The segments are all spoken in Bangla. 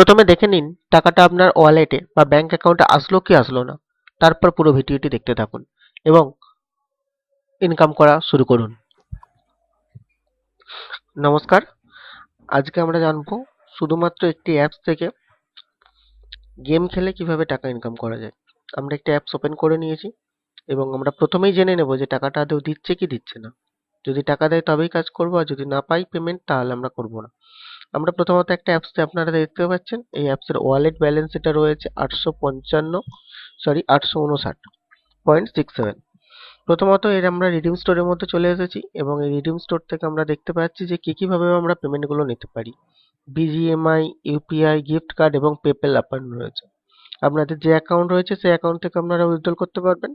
প্রথমে দেখে নিন, টাকাটা আপনার ওয়ালেটে বা ব্যাংক অ্যাকাউন্টে আসলো কি আসলো না। তারপর পুরো ভিডিওটি দেখতে থাকুন এবং ইনকাম করা শুরু করুন। নমস্কার, আজকে আমরা জানব শুধুমাত্র একটি অ্যাপস থেকে গেম খেলে কীভাবে টাকা ইনকাম করা যায়। আমরা একটি অ্যাপস ওপেন করে নিয়েছি এবং আমরা প্রথমেই জেনে নেব যে টাকাটা আদৌ দিচ্ছে কি দিচ্ছে না। যদি টাকা দেয় তবেই কাজ করব, আর যদি না পাই পেমেন্ট তাহলে আমরা করব না। আমরা প্রথমত একটা অ্যাপসে আপনারা দেখতে পাচ্ছেন, এই অ্যাপসের ওয়ালেট ব্যালেন্স এটা রয়েছে আটশো পঞ্চান্ন সরি আটশো উনষাট পয়েন্ট সিক্স সেভেন প্রথমত এর আমরা রিডিম স্টোরের মধ্যে চলে এসেছি এবং এই রিডিম স্টোর থেকে আমরা দেখতে পাচ্ছি যে কী কীভাবে আমরা পেমেন্টগুলো নিতে পারি। B G M I U P I gift card এবং পেপেল অ্যাপান রয়েছে। আপনাদের যে অ্যাকাউন্ট রয়েছে সেই অ্যাকাউন্ট থেকে আপনারা উইথড্রল করতে পারবেন।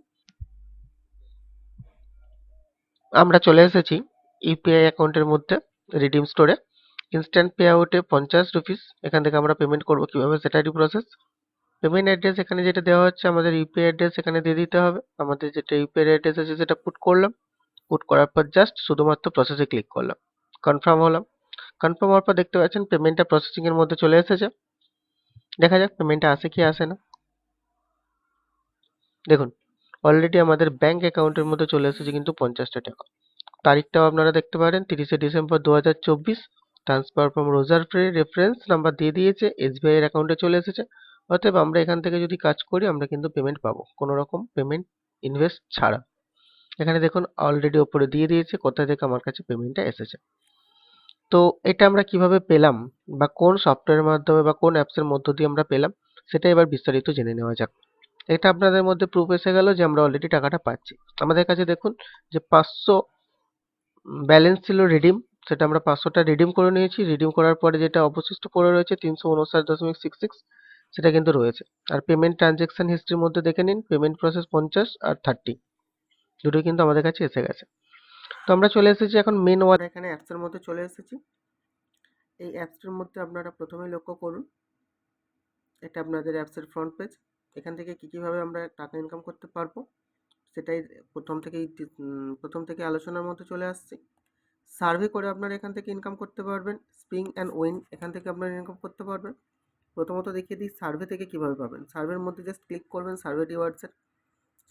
আমরা চলে এসেছি ইউপিআই অ্যাকাউন্টের মধ্যে রিডিম স্টোরে ইনস্ট্যান্ট পে আউটে পঞ্চাশ রুপিস এখান থেকে আমরা পেমেন্ট করব কীভাবে সেটারই প্রসেস পেমেন্ট অ্যাড্রেস এখানে যেটা দেওয়া হচ্ছে, আমাদের ইউপিআই অ্যাড্রেস এখানে দিয়ে দিতে হবে। আমাদের যেটা ইউপিআই অ্যাড্রেস আছে সেটা পুট করলাম। পুট করার পর জাস্ট শুধুমাত্র প্রসেসে ক্লিক করলাম। কনফার্ম হলাম। কনফার্ম হওয়ার পর দেখতে পাচ্ছেন পেমেন্টটা প্রসেসিংয়ের মধ্যে চলে এসেছে। দেখা যাক পেমেন্টটা আসে কি আসে না। দেখুন অলরেডি আমাদের ব্যাঙ্ক অ্যাকাউন্টের মধ্যে চলে এসেছে কিন্তু পঞ্চাশটা টাকা। তারিখটাও আপনারা দেখতে পারেন, তিরিশে ডিসেম্বর দু হাজার চব্বিশ। ট্রান্সফার ফ্রম রোজার ফ্রি রেফারেন্স নাম্বার দিয়ে দিয়েছে এসবিআই এর অ্যাকাউন্টে চলে এসেছে। অতএব আমরা এখান থেকে যদি কাজ করি, আমরা কিন্তু পেমেন্ট পাবো। কোনো রকম পেমেন্ট ইনভেস্ট ছাড়া। এখানে দেখুন অলরেডি ওপরে দিয়ে দিয়েছে কোথা থেকে আমার কাছে পেমেন্টটা এসেছে। তো এটা আমরা কীভাবে পেলাম, বা কোন সফটওয়্যারের মাধ্যমে বা কোন অ্যাপসের মধ্য দিয়ে আমরা পেলাম, সেটা এবার বিস্তারিত জেনে নেওয়া যাক। এটা আপনাদের মধ্যে প্রুফ এসে গেল যে আমরা অলরেডি টাকাটা পাচ্ছি। আমাদের কাছে দেখুন, যে পাঁচশো ব্যালেন্স ছিল রিডিম সেটা আমরা পাঁচশোটা রিডিম করে নিয়েছি। রিডিম করার পরে যেটা অবশিষ্ট পড়ে রয়েছে তিনশো উনষাট দশমিক সিক্স সিক্স সেটা কিন্তু রয়েছে। আর পেমেন্ট ট্রানজ্যাকশন হিস্ট্রির মধ্যে দেখে নিন পেমেন্ট প্রসেস পঞ্চাশ আর থার্টি দুটোই কিন্তু আমাদের কাছে এসে গেছে। তো আমরা চলে এসেছি এখন মেন ওয়ার এখানে অ্যাপসের মধ্যে চলে এসেছি। এই অ্যাপসটির মধ্যে আপনারা প্রথমেই লক্ষ্য করুন, এটা আপনাদের অ্যাপসের ফ্রন্ট পেজ এখান থেকে কী কীভাবে আমরা টাকা ইনকাম করতে পারব, সেটাই প্রথম থেকেই প্রথম থেকে আলোচনার মধ্যে চলে আসছি। সার্ভে করে আপনারা এখান থেকে ইনকাম করতে পারবেন। স্প্রিং অ্যান্ড উইন এখান থেকে আপনারা ইনকাম করতে পারবেন। প্রথমত দেখিয়ে দিই সার্ভে থেকে কীভাবে পাবেন। সার্ভের মধ্যে জাস্ট ক্লিক করবেন সার্ভে রিওয়ার্ডসের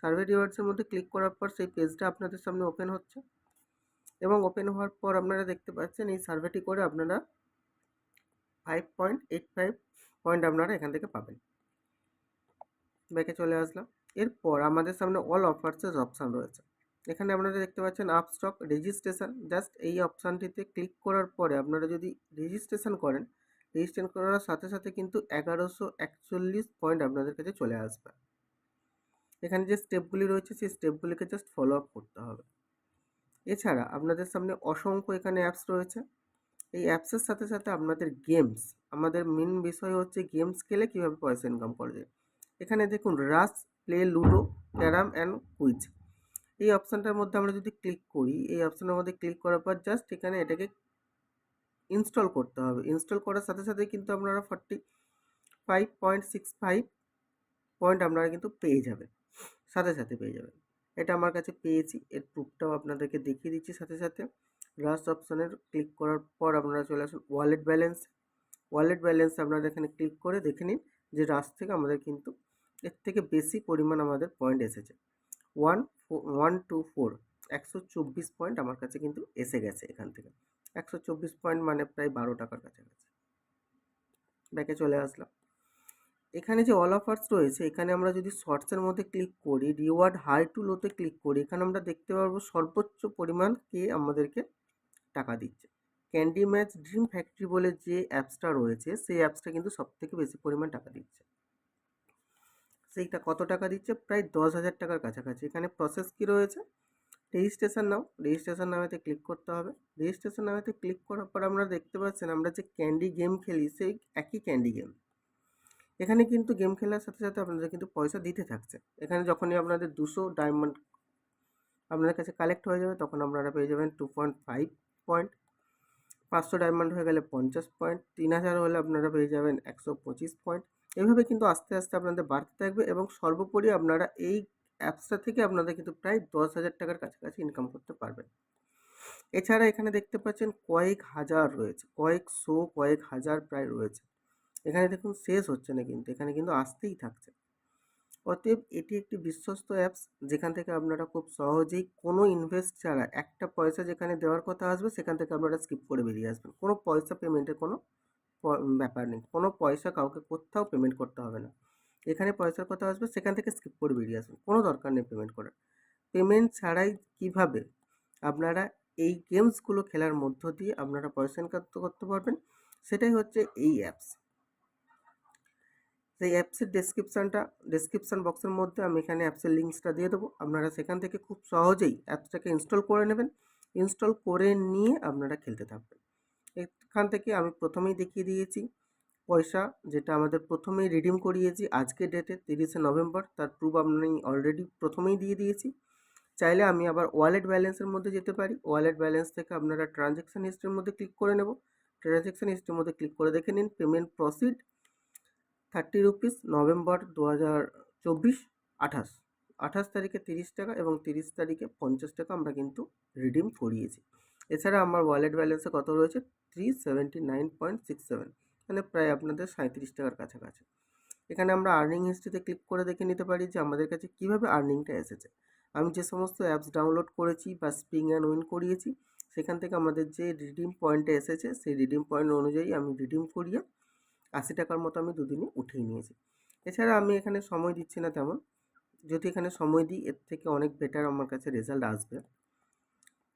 সার্ভে রিওয়ার্ডসের মধ্যে ক্লিক করার পর সেই পেজটা আপনাদের সামনে ওপেন হচ্ছে। এবং ওপেন হওয়ার পর আপনারা দেখতে পাচ্ছেন এই সার্ভেটি করে আপনারা five point eight five point আপনারা এখান থেকে পাবেন। ব্যাকে চলে আসলাম। এরপর আমাদের সামনে অল অফার্সের অপশান রয়েছে। এখানে আপনারা দেখতে পাচ্ছেন আপস্টক রেজিস্ট্রেশন জাস্ট এই অপশানটিতে ক্লিক করার পরে আপনারা যদি রেজিস্ট্রেশন করেন রেজিস্ট্রেশন করার সাথে সাথে কিন্তু এগারোশো একচল্লিশ পয়েন্ট আপনাদের কাছে চলে আসবে। এখানে যে স্টেপগুলি রয়েছে, সেই স্টেপগুলিকে জাস্ট ফলো আপ করতে হবে। এছাড়া আপনাদের সামনে অসংখ্য এখানে অ্যাপস রয়েছে। এই অ্যাপসের সাথে সাথে আপনাদের গেমস আমাদের মেন বিষয় হচ্ছে গেমস খেলে কীভাবে পয়সা ইনকাম করা যায়। এখানে দেখুন Rush play ludo carrom and quiz এই অপশানটার মধ্যে আমরা যদি ক্লিক করি, এই অপশানের মধ্যে ক্লিক করার পর জাস্ট এখানে এটাকে ইনস্টল করতে হবে। ইনস্টল করার সাথে সাথে কিন্তু আপনারা forty five point six five point আপনারা কিন্তু পেয়ে যাবেন। সাথে সাথে পেয়ে যাবেন। এটা আমার কাছে পেয়েছি, এর প্রুফটাও আপনাদেরকে দেখিয়ে দিচ্ছি সাথে সাথে। লাস্ট অপশানের ক্লিক করার পর আপনারা চলে আসুন ওয়ালেট ব্যালেন্স ওয়ালেট ব্যালেন্স আপনারা এখানে ক্লিক করে দেখে নিন যে রাস থেকে আমাদের কিন্তু এর থেকে বেশি পরিমাণ আমাদের পয়েন্ট এসেছে। ওয়ান ওয়ান টু ফোর, একশো চব্বিশ পয়েন্ট আমার কাছে কিন্তু এসে গেছে এখান থেকে। একশো চব্বিশ পয়েন্ট মানে প্রায় বারো টাকার কাছাকাছি। ব্যাকে চলে আসলাম। এখানে যে অল অফার্স রয়েছে, এখানে আমরা যদি শর্টসের মধ্যে ক্লিক করি রিওয়ার্ড হাই টু লোতে ক্লিক করি, এখানে আমরা দেখতে পারব সর্বোচ্চ পরিমাণ কে আমাদেরকে টাকা দিচ্ছে। ক্যান্ডি ম্যাচ ড্রিম ফ্যাক্টরি বলে যে অ্যাপসটা রয়েছে, সেই অ্যাপসটা কিন্তু সব থেকে বেশি পরিমাণ টাকা দিচ্ছে। সেইটা কত টাকা দিচ্ছে? প্রায় দশ হাজার টাকার কাছাকাছি। এখানে প্রসেস কী রয়েছে? Registration now. রেজিস্ট্রেশন নামেতে ক্লিক করতে হবে। রেজিস্ট্রেশন নামেতে ক্লিক করার পর আমরা দেখতে পাচ্ছেন, আমরা যে ক্যান্ডি গেম খেলি, সেই একই ক্যান্ডি গেম এখানে কিন্তু গেম খেলার সাথে সাথে আপনাদের কিন্তু পয়সা দিতে থাকছে। এখানে যখনই আপনাদের দুশো ডায়মন্ড আপনাদের কাছে কালেক্ট হয়ে যাবে, তখন আপনারা পেয়ে যাবেন টু পয়েন্ট ফাইভ পয়েন্ট পাঁচশো ডায়মন্ড হয়ে গেলে পঞ্চাশ পয়েন্ট তিন হাজার হলে আপনারা পেয়ে যাবেন একশো পঁচিশ পয়েন্ট এভাবে কিন্তু আস্তে আস্তে আপনাদের বাড়তে থাকবে এবং সর্বোপরি আপনারা এই অ্যাপসটা থেকে আপনাদের কিন্তু প্রায় দশ হাজার টাকার কাছাকাছি ইনকাম করতে পারবেন। এছাড়া এখানে দেখতে পাচ্ছেন কয়েক হাজার রয়েছে কয়েকশো কয়েক হাজার প্রায় রয়েছে। এখানে দেখুন শেষ হচ্ছে না কিন্তু, এখানে কিন্তু আসতেই থাকছে। অতএব এটি একটি বিশ্বস্ত অ্যাপস, যেখান থেকে আপনারা খুব সহজেই কোনো ইনভেস্ট ছাড়া একটা পয়সা যেখানে দেওয়ার কথা আসবে, সেখান থেকে আপনারা স্কিপ করে বেরিয়ে আসবেন। কোনো পয়সা পেমেন্টের কোনো ব্যাপার নেই। কোনো পয়সা কাউকে কোথাও পেমেন্ট করতে হবে না। এখানে পয়সার কথা আসবে সেখান থেকে স্কিপ করে বেরিয়ে আসবেন। কোনো দরকার নেই পেমেন্ট করার। পেমেন্ট ছাড়াই কীভাবে? আপনারা এই গেমসগুলো খেলার মধ্য দিয়ে আপনারা পয়সা ইনকাম করতে পারবেন। সেটাই হচ্ছে এই অ্যাপস সেই অ্যাপসের ডেসক্রিপশানটা ডেসক্রিপশান বক্সের মধ্যে আমি এখানে অ্যাপসের লিঙ্কসটা দিয়ে দেবো। আপনারা সেখান থেকে খুব সহজেই অ্যাপসটাকে ইনস্টল করে নেবেন। ইনস্টল করে নিয়ে আপনারা খেলতে থাকবেন। এখান থেকে আমি প্রথমেই দেখিয়ে দিয়েছি। পয়সা যেটা আমাদের প্রথমেই রিডিম করিয়েছি, আজকের ডেটে তিরিশে নভেম্বর, তার প্রুফ আমি অলরেডি প্রথমেই দিয়ে দিয়েছি। চাইলে আমি আবার ওয়ালেট ব্যালেন্সের মধ্যে যেতে পারি। ওয়ালেট ব্যালেন্স থেকে আপনারা ট্রানজ্যাকশান হিস্ট্রির মধ্যে ক্লিক করে নেব। ট্রানজ্যাকশান হিস্ট্রির মধ্যে ক্লিক করে দেখে নিন payment proceed thirty rupees November দু হাজার চব্বিশ আঠাশ। আঠাশ তারিখে তিরিশ টাকা এবং তিরিশ তারিখে পঞ্চাশ টাকা আমরা কিন্তু রিডিম করিয়েছি। এছাড়া আমার ওয়ালেট ব্যালেন্সে কত রয়েছে? Three seventy nine point six seven মানে প্রায় আপনাদের সাঁত্রিশ টাকার কাছাকাছি। এখানে আমরা আর্নিং হিস্ট্রিতে ক্লিক করে দেখে নিতে পারি যে আমাদের কাছে কীভাবে আর্নিংটা এসেছে। আমি যে সমস্ত অ্যাপস ডাউনলোড করেছি বা স্প্রিং অ্যান্ড উইন করিয়েছি, সেখান থেকে আমাদের যে রিডিম পয়েন্টে এসেছে, সেই রিডিম পয়েন্ট অনুযায়ী আমি রিডিম করিয়ে আশি টাকার মতো আমি দুদিনে উঠিয়ে নিয়েছি। এছাড়া আমি এখানে সময় দিচ্ছি না তেমন। যদি এখানে সময় দিই, এর থেকে অনেক বেটার আমার কাছে রেজাল্ট আসবে।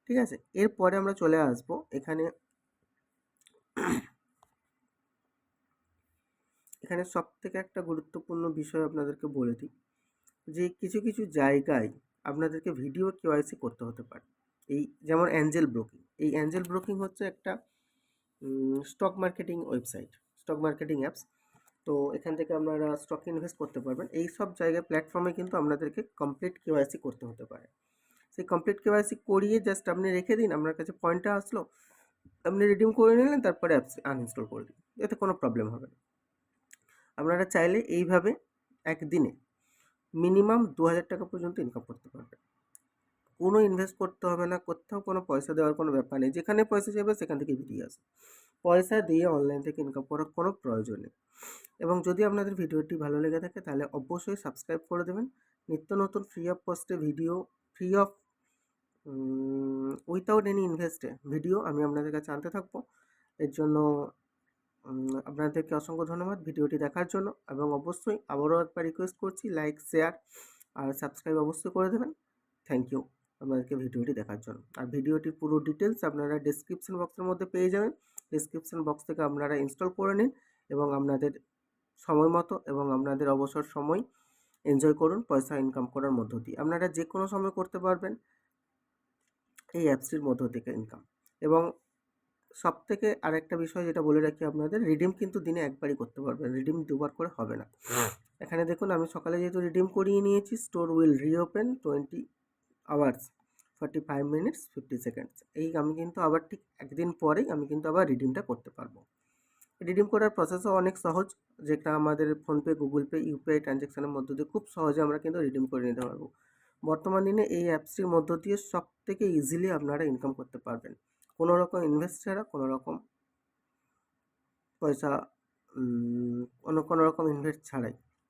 ঠিক আছে? এরপরে আমরা চলে আসব এখানে এখানে সব থেকে একটা গুরুত্বপূর্ণ বিষয় আপনাদেরকে বলে দিই যে কিছু কিছু জায়গায় আপনাদেরকে ভিডিও কেওয়াইসি করতে হতে পারে। এই যেমন অ্যাঞ্জেল ব্রোকিং, এই অ্যাঞ্জেল ব্রোকিং হচ্ছে একটা stock marketing website stock marketing apps তো এখান থেকে আপনারা স্টক ইনভেস্ট করতে পারবেন। এই সব জায়গায় প্ল্যাটফর্মে কিন্তু আপনাদেরকে কমপ্লিট কেওয়াইসি করতে হতে পারে। সেই কমপ্লিট কেওয়াইসি করিয়ে জাস্ট আপনি রেখে দিন, আপনার কাছে পয়েন্টটা আসলো আপনি রিডিম করে নিলেন, তারপরে অ্যাপস আনইনস্টল করে দিন এতে কোনো প্রবলেম হবে না। আপনারা চাইলে এইভাবে একদিনে মিনিমাম দু হাজার টাকা পর্যন্ত ইনকাম করতে পারবেন। কোনো ইনভেস্ট করতে হবে না, কোথাও কোনো পয়সা দেওয়ার কোনো ব্যাপার নেই। যেখানে পয়সা যাবে, সেখান থেকে বেরিয়ে আসে পয়সা দিয়ে অনলাইন থেকে ইনকাম করার কোনো প্রয়োজন নেই। এবং যদি আপনাদের ভিডিওটি ভালো লেগে থাকে, তাহলে অবশ্যই সাবস্ক্রাইব করে দেবেন। নিত্য নতুন free of কস্টে video free of without any ইনভেস্টে video আমি আপনাদের কাছে আনতে থাকব। এর জন্য আপনাদেরকে অসংখ্য ধন্যবাদ ভিডিওটি দেখার জন্য এবং অবশ্যই আবারও একবার রিকোয়েস্ট করছি লাইক শেয়ার আর সাবস্ক্রাইব অবশ্যই করে দেবেন। থ্যাংক ইউ আপনাদেরকে ভিডিওটি দেখার জন্য। আর ভিডিওটির পুরো ডিটেলস আপনারা ডিসক্রিপশন বক্সের মধ্যে পেয়ে যাবেন। ডিসক্রিপশন বক্স থেকে আপনারা ইনস্টল করে নিন এবং আপনাদের সময় মতো এবং আপনাদের অবসর সময় এনজয় করুন, পয়সা ইনকাম করার মধ্য দিয়ে। আপনারা যে কোনো সময় করতে পারবেন। এই অ্যাপসটির মধ্য থেকে ইনকাম এবং সব থেকে আরেকটা বিষয় যেটা বলে রাখি আপনাদের রিডিম কিন্তু দিনে একবারই করতে পারবেন রিডিম দুবার করে হবে না। এখানে দেখুন আমি সকালে যেহেতু রিডিম করিয়ে নিয়েছি store will reopen twenty hours forty five minutes fifty seconds এই আমি কিন্তু আবার ঠিক একদিন পরেই আমি কিন্তু আবার রিডিমটা করতে পারব। রিডিম করার প্রসেসও অনেক সহজ যেটা আমাদের ফোনপে গুগল পে ইউপিআই ট্রানজ্যাকশানের মধ্য দিয়ে খুব সহজে আমরা কিন্তু রিডিম করে নিতে পারব। বর্তমান দিনে এই অ্যাপসটির মধ্য দিয়ে সব থেকে ইজিলি আপনারা ইনকাম করতে পারবেন। কোনো রকম ইনভেস্ট ছাড়া কোনো রকম পয়সা কোনো কোনো রকম ইনভেস্ট ছাড়াই।